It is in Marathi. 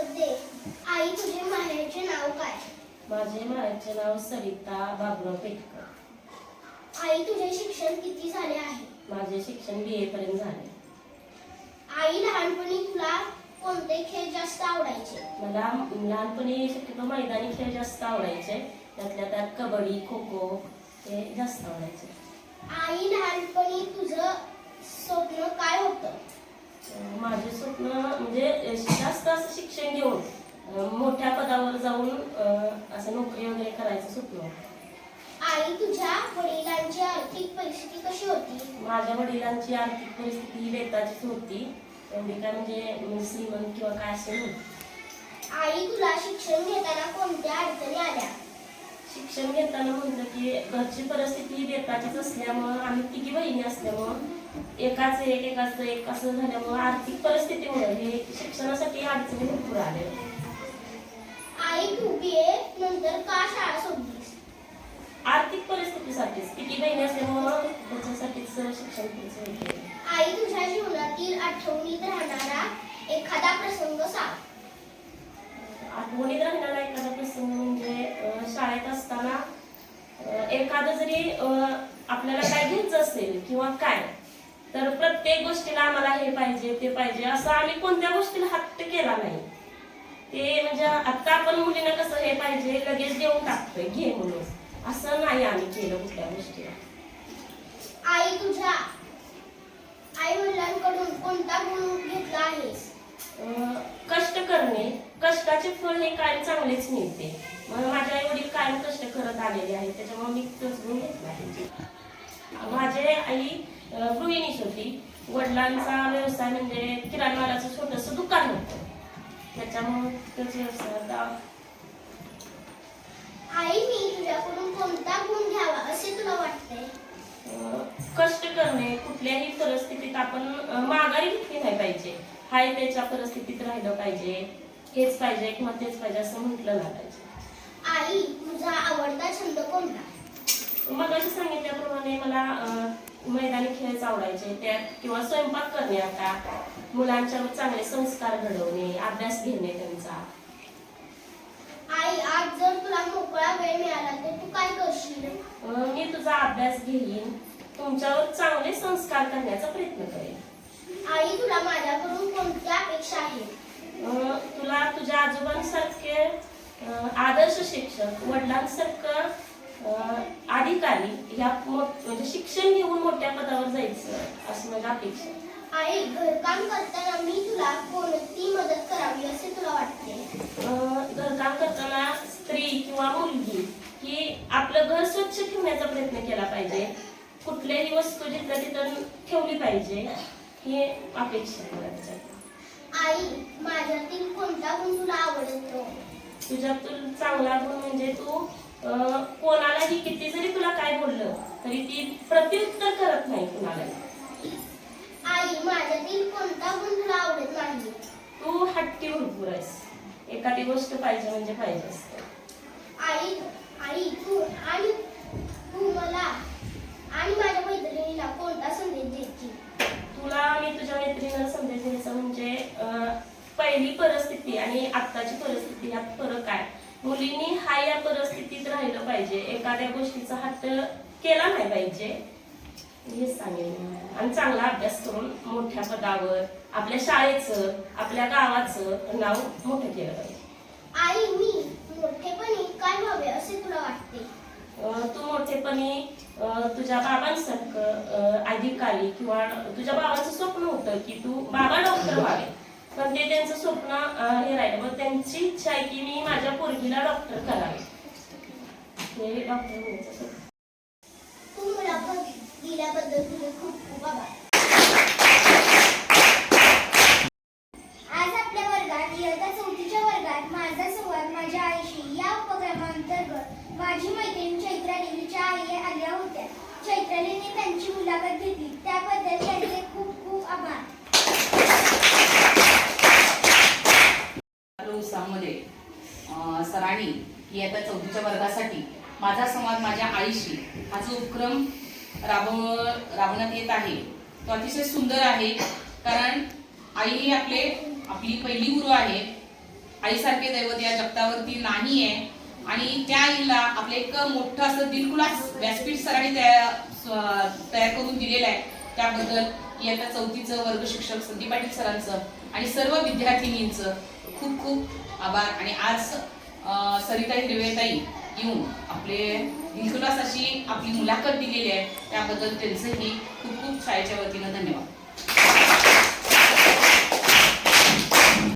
आई तुझे माहेरचे नाव काय? माझे माहेरचे नाव सरिता बाबुराव पेटकर. आई तुझे शिक्षण किती झाले आहे? माझे शिक्षण बी ए पर्यंत झाले. आई लहानपणी तुला कोणते खेळ जास्त आवडायचे? मला लहानपणी शक्यतो मैदानी खेळ जास्त आवडायचे. त्यातल्या त्यात कबड्डी खो खो हे जास्त आवडायचे. आई लहानपणी तुझं स्वप्न काय होतं? माझे स्वप्न म्हणजे जास्त असं शिक्षण घेऊन मोठ्या पदावर जाऊन असं नोकरी वगैरे करायचं स्वप्न. आई तुझ्या वडिलांची आर्थिक परिस्थिती कशी होती? माझ्या वडिलांची आर्थिक परिस्थिती बेताचीच होती. एवढी काय म्हणजे श्रीमंत किंवा काय असे नव्हती आई तुला शिक्षण घेताना कोणत्या अडचणी आल्या? शिक्षण घेताना म्हटलं की घरची परिस्थिती बेताचीच असल्यामुळं आम्ही तिघी बहिणी असल्यामुळं एकाच एक एकाच एक असं झाल्यामुळं आर्थिक परिस्थितीमुळे हे शिक्षणासाठी अडचणी भरपूर आले आई तू बी ए नंतर का शाळा सोडलीस? आर्थिक परिस्थितीसाठीच. तिघी बहिणी असल्यामुळं त्याच्यासाठीच शिक्षण केलं. आई तुझ्या जीवनातील आठवणीत राहणारा एखादा प्रसंग सांग. आठवणीत राहणारा एखादा प्रसंग म्हणजे शाळेत असताना एखादं जरी आपल्याला काय घ्यायचं असेल किंवा काय तर प्रत्येक गोष्टीला आम्हाला हे पाहिजे ते पाहिजे. असं आम्ही कोणत्या गोष्टीला हट्ट केला नाही. ते म्हणजे आता आपण मुलींना कसं हे पाहिजे लगेच देऊन टाकतोय घे म्हणून असं नाही आम्ही केलं कुठल्या गोष्टीला. आई तुझ्या आई वडिलांकडून कोणता गुण घेतला आहेस? अं, कष्ट करणे. कष्टाचे फळ हे कायम चांगलेच मिळते. मग माझे आई वडील कायम कष्ट करत आलेले आहेत त्याच्यामुळे मी तोच गुण घेतला आहे. माझे आई गृहिणीच होती. वडिलांचा व्यवसाय म्हणजे किराणा मालाचं छोटस दुकान होतं. त्याच्यामुळे तोच व्यवसाय होता आई मी तुझ्याकडून कोणता गुण घ्यावा असे तुला वाटते? कष्ट करणे कुठल्याही परिस्थितीत आपण माघारी घेतली नाही पाहिजे. हाय त्याच्या परिस्थितीत राहिलं पाहिजे. हेच पाहिजे किंवा तेच पाहिजे असं म्हटलं नाही पाहिजे. आई तुझा आवडता छंद कोणता? मग अशी सांगितल्याप्रमाणे मला मैदानी खेळच आवडायचे त्यात किंवा स्वयंपाक करणे आता. मुलांच्यावर चांगले संस्कार घडवणे अभ्यास घेणे त्यांचा. आई आज जर तुला मोकळा वेळ मिळाला तर तू काय करशील? मी तुझा अभ्यास घेईन. तुमच्यावर चांगले संस्कार करण्याचा प्रयत्न करेन. आई तुला माझ्याकडून कोणत्या अपेक्षा आहेत अं, तुला तुझ्या आजोबांसारखे आदर्श शिक्षक वडिलांसारखं अधिकारी ह्या म्हणजे शिक्षण घेऊन मोठ्या पदावर जायचं अशी माझी अपेक्षा आहे. आई घरकाम करताना मी तुला कोणती मदत करावी असे तुला वाटते घरकाम करताना स्त्री किंवा मुलगी ही आपलं घर स्वच्छ ठेवण्याचा प्रयत्न केला पाहिजे कुठल्याही वस्तू जिथल्या तिथं ठेवली पाहिजे ही अपेक्षा आहे. आई माझ्यातील कोणता गुण तुला आवडतो तुझ्यातून चांगला गुण म्हणजे तू कोणालाही किती जरी तुला काय बोललं तरी ती प्रत्युत्तर करत नाही कुणालाही आई माझ्यातील कोणता गुण तुला आवडत नाही. तू हट्टी भरपूर आहेस. एखादी गोष्ट पाहिजे म्हणजे पाहिजे असते. आई आई तू आणि तू मला आणि माझ्या मैत्रिणीला कोणता संदेश देशील तुला मी तुझ्या मैत्रिणीला संदेश द्यायचा म्हणजे पहिली परिस्थिती आणि आत्ताची परिस्थिती यात फरक आहे. मुलींनी हा या परिस्थितीत राहिलं पाहिजे. एखाद्या गोष्टीचा हट्ट केला नाही पाहिजे. हेच सांगेन. मी. आणि चांगला अभ्यास करून मोठ्या पदावर आपल्या शाळेचं आपल्या गावाचं नाव मोठं केलं पाहिजे. आई मी मोठेपणी काय व्हावे असे तुला वाटते? तू मोठेपणी तुझ्या बाबांसारखं अधिकारी किंवा तुझ्या बाबांचं स्वप्न होतं की तू बाबा डॉक्टर व्हावे. पण ते त्यांचं स्वप्न हे राहिलं. मग त्यांची इच्छा आहे की मी माझ्या पोरगीला डॉक्टर करावे. हे डॉक्टर स्वप्न. तू मुलाखत दिल्याबद्दल तुझे खूप खूप आभार. आज आपल्या वर्गात इयत्ता चौथीच्या वर्गात माझा संवाद माझ्या आईशी या उपक्रमांतर्गत माझी मैत्रीण चैत्राली हिच्या आई आल्या होत्या. चैत्रालीने त्यांची मुलाखत घेतली. त्याबद्दल त्यांचे खूप खूप आभार. दिवसामध्ये इयत्ता चौथीच्या वर्गासाठी माझा संवाद माझ्या आईशी हा जो उपक्रम राबव राबवण्यात येत आहे. तो अतिशय सुंदर आहे. कारण आई ही आपले आपली पहिली गुरु आहे. आईसारखे दैवत या जगतावरती नाही आहे आणि त्या आईला आपलं एक मोठं असं दिलखुलास व्यासपीठ सरांनी तयार स- तयार करून दिलेलं आहे. त्याबद्दल इयत्ता चौथीचं वर्ग शिक्षक संदीप पाटील सरांचं आणि सर्व विद्यार्थिनींचं खूप खूप आभार. आणि आज सरिताई सरिता हिरवेताई येऊन आपले दिलखुलास अशी आपली मुलाखत दिलेली आहे त्याबद्दल त्यांचंही खूप खूप शाळेच्या वतीनं धन्यवाद.